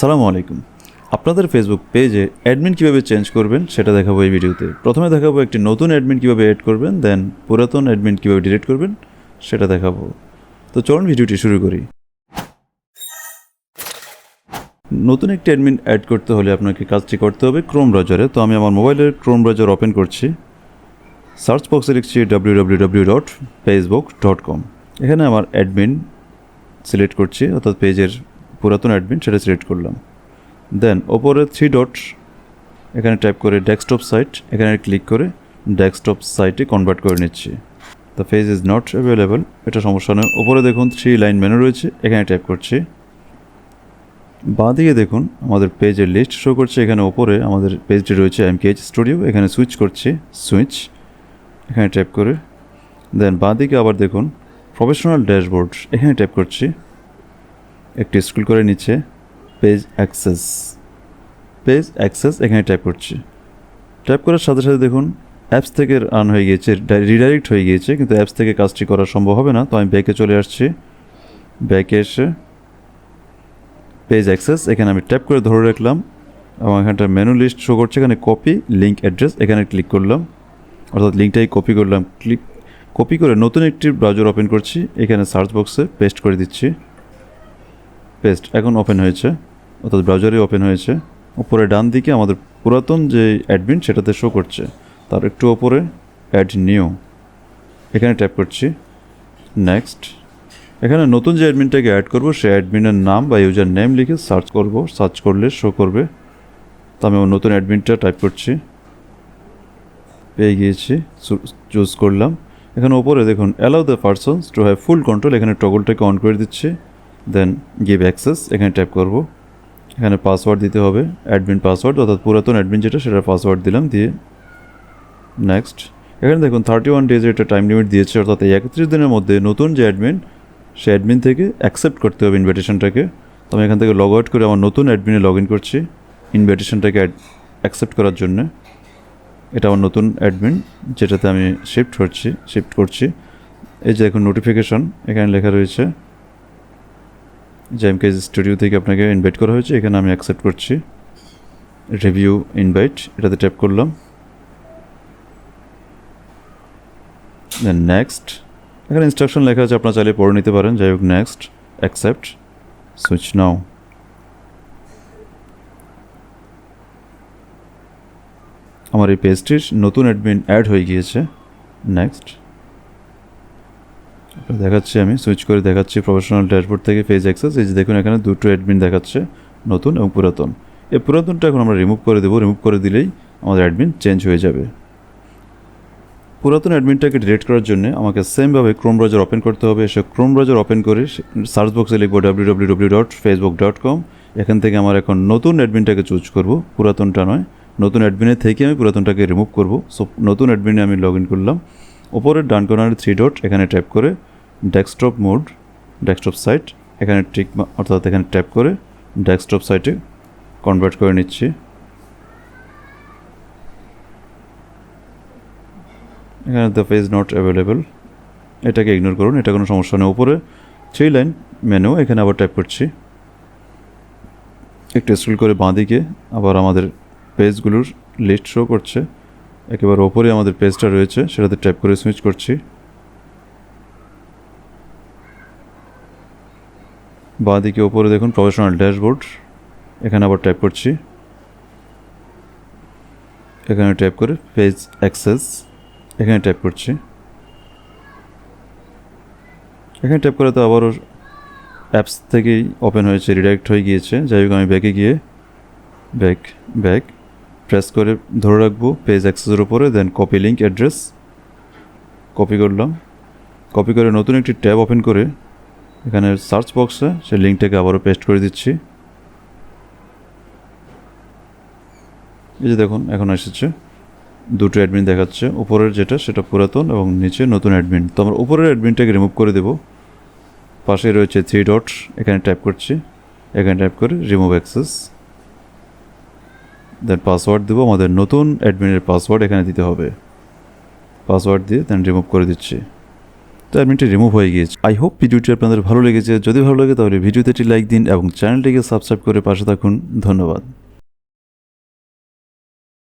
সালামু আলাইকুম। আপনাদের ফেসবুক পেজে অ্যাডমিন কীভাবে চেঞ্জ করবেন সেটা দেখাবো এই ভিডিওতে। প্রথমে দেখাবো একটি নতুন অ্যাডমিন কীভাবে অ্যাড করবেন দেন পুরাতন অ্যাডমিন কীভাবে ডিলিট করবেন সেটা দেখাবো। তো চলুন ভিডিওটি শুরু করি। নতুন একটি অ্যাডমিন অ্যাড করতে হলে আপনাকে কাজটি করতে হবে ক্রোম ব্রাউজারে তো আমি আমার মোবাইলের ক্রোম ব্রাউজার ওপেন করছি। সার্চ বক্সে লিখছি W dot Facebook dot com এখানে আমার অ্যাডমিন সিলেক্ট করছি, অর্থাৎ পেজের পুরাতন অ্যাডমিন সেটা সিলেক্ট করলাম। দেন ওপরে থ্রি ডট এখানে টাইপ করে ডেস্কটপ সাইট এখানে ক্লিক করে ডেস্কটপ সাইটে কনভার্ট করে নিচ্ছি। The page is not available এটা সমস্যা নয়। ওপরে দেখুন থ্রি লাইন মেনু রয়েছে, এখানে টাইপ করছি। বাঁ দিকে দেখুন, আমাদের পেজের লিস্ট শো করছে। এখানে ওপরে আমাদের পেজটি রয়েছে এমকেএইচ স্টুডিও এখানে সুইচ করছি সুইচ এখানে টাইপ করে। দেন বাঁ দিকে আবার দেখুন প্রফেশনাল ড্যাশবোর্ড এখানে টাইপ করছি। একটি স্ক্রল করে নিচে পেজ অ্যাক্সেস পেজ অ্যাক্সেস এখানে টাইপ করছি। টাইপ করার সাথে সাথে দেখুন অ্যাপস থেকে রান হয়ে গিয়েছে রিডাইরেক্ট হয়ে গিয়েছে, কিন্তু অ্যাপস থেকে কাজটি করা সম্ভব হবে না, তো আমি ব্যাকে চলে আসছি। ব্যাকে এসে পেজ অ্যাক্সেস এখানে আমি ট্যাপ করে ধরে রাখলাম, এবং এখানটা মেনু লিস্ট শো করছে, এখানে কপি লিঙ্ক অ্যাড্রেস এখানে ক্লিক করলাম। অর্থাৎ লিঙ্কটাই কপি করলাম ক্লিক কপি করে নতুন একটি ব্রাউজার ওপেন করছি, এখানে সার্চ বক্সে পেস্ট করে দিচ্ছি। পেস্ট এখন ওপেন হয়েছে, অর্থাৎ ব্রাউজারে ওপেন হয়েছে। উপরে ডান দিকে আমাদের পুরাতন যে অ্যাডমিন সেটাতে শো করছে, তার একটু ওপরে অ্যাড নিউ এখানে ট্যাপ করছি নেক্সট এখানে নতুন যে অ্যাডমিনটাকে অ্যাড করব, সেই অ্যাডমিনের নাম বা ইউজার নেম লিখে সার্চ করব সার্চ করলে শো করবে। তো আমি নতুন অ্যাডমিনটা টাইপ করছি। পেয়ে গিয়েছি চুজ করলাম। এখানে ওপরে দেখুন allow the persons to have full control এখানে টগলটাকে অন করে দিচ্ছি। দেন গিভ অ্যাক্সেস এখানে ট্যাপ করব। এখানে পাসওয়ার্ড দিতে হবে অ্যাডমিন পাসওয়ার্ড অর্থাৎ পুরাতন অ্যাডমিন যেটা, সেটার পাসওয়ার্ড দিলাম, দিয়ে নেক্সট এখানে দেখুন থার্টি ওয়ান ডেজের একটা টাইম লিমিট দিয়েছে, অর্থাৎ এই একত্রিশ দিনের মধ্যে নতুন যে অ্যাডমিন সে অ্যাডমিন থেকে অ্যাকসেপ্ট করতে হবে ইনভিটেশনটাকে তো আমি এখান থেকে লগ আউট করে আমার নতুন অ্যাডমিনে লগ ইন করছি ইনভিটেশনটাকে অ্যাকসেপ্ট করার জন্য। এটা আমার নতুন অ্যাডমিন যেটাতে আমি শিফট করছি শিফট করছি। এই যে এখন নোটিফিকেশন এখানে লেখা রয়েছে যে এমকেজ স্টুডিও থেকে আপনাকে ইনভাইট করা হয়েছে, এখানে আমি অ্যাকসেপ্ট করছি। রিভিউ ইনভাইট এটাতে ট্যাপ করলাম। দেন নেক্সট এখানে ইনস্ট্রাকশন লেখা আছে, আপনারা চাইলে পড়ে নিতে পারেন। যাই হোক নেক্সট অ্যাকসেপ্ট সুইচ নাও আমার এই পেজটির নতুন অ্যাডমিন অ্যাড হয়ে গিয়েছে। নেক্সট দেখাচ্ছি আমি সুইচ করে দেখাচ্ছি প্রফেশনাল ড্যাশবোর্ড থেকে পেজ অ্যাক্সেস এই যে দেখুন এখানে দুটো অ্যাডমিন দেখাচ্ছে, নতুন এবং পুরাতন। এই পুরাতনটা এখন আমরা রিমুভ করে দেবো রিমুভ করে দিলেই আমাদের অ্যাডমিন চেঞ্জ হয়ে যাবে। পুরাতন অ্যাডমিনটাকে ডিলেট করার জন্য আমাকে সেমভাবে ক্রোম ব্রাউজার ওপেন করতে হবে। সে ক্রোম ব্রাউজার ওপেন করে সার্চ বক্সে লিখব W W W dot Facebook dot com এখান থেকে আমার এখন নতুন অ্যাডমিনটাকে চুজ করব, পুরাতনটা নয়, নতুন অ্যাডমিনের থেকে আমি পুরাতনটাকে রিমুভ করব। সো নতুন অ্যাডমিনে আমি লগ ইন করলাম। ওপরের ডান কর্নারে থ্রি ডট এখানে ট্যাপ করে ডেস্কটপ মোড ডেস্কটপ সাইট এখানে টিক অর্থাৎ এখানে ট্যাপ করে ডেস্কটপ সাইটে কনভার্ট করে নিচ্ছি। এখানে দ্য পেজ নট অ্যাভেলেবেল এটাকে ইগনোর করুন, এটা কোনো সমস্যা নেই। উপরে থ্রি লাইন মেনু এখানে আবার টাইপ করছি। একটু স্ক্রল করে বাঁ দিকে আবার আমাদের পেজগুলোর লিস্ট শো করছে। একেবারে ওপরে আমাদের পেজটা রয়েছে, সেটাতে টাইপ করে সুইচ করছি। বাঁ দিকে ওপরে দেখুন প্রফেশনাল ড্যাশবোর্ড এখানে আবার টাইপ করছি। এখানে টাইপ করে পেজ অ্যাক্সেস এখানে টাইপ করছি। এখানে টাইপ করে তো আবারও অ্যাপস থেকেই ওপেন হয়েছে রিডাইরেক্ট হয়ে গিয়েছে। যাই হোক, আমি ব্যাকে গিয়ে ব্যাক ব্যাক প্রেস করে ধরে রাখব পেজ অ্যাক্সেসের উপরে then copy link address copy করলাম। কপি করে নতুন একটি ট্যাব ওপেন করে এখানে সার্চ বক্সে সেই লিঙ্কটাকে আবারও পেস্ট করে দিচ্ছি। এই যে দেখুন, এখন এসেছে। দুটো অ্যাডমিন দেখাচ্ছে। উপরের যেটা, সেটা পুরাতন এবং নিচে নতুন অ্যাডমিন তো আমরা উপরের অ্যাডমিনটাকে রিমুভ করে দেব। পাশে রয়েছে থ্রি ডট এখানে টাইপ করছি। এখানে টাইপ করে রিমুভ অ্যাক্সেস দেন পাসওয়ার্ড দেবো, আমাদের নতুন অ্যাডমিনের পাসওয়ার্ড এখানে দিতে হবে। পাসওয়ার্ড দিয়ে দেন রিমুভ করে দিচ্ছি। তো অ্যাডমিনটি রিমুভ হয়ে গিয়েছে। আই হোপ ভিডিওটি আপনাদের ভালো লেগেছে। যদি ভালো লাগে তাহলে ভিডিওতে একটি লাইক দিন এবং চ্যানেলটিকে সাবস্ক্রাইব করে পাশে থাকুন। ধন্যবাদ।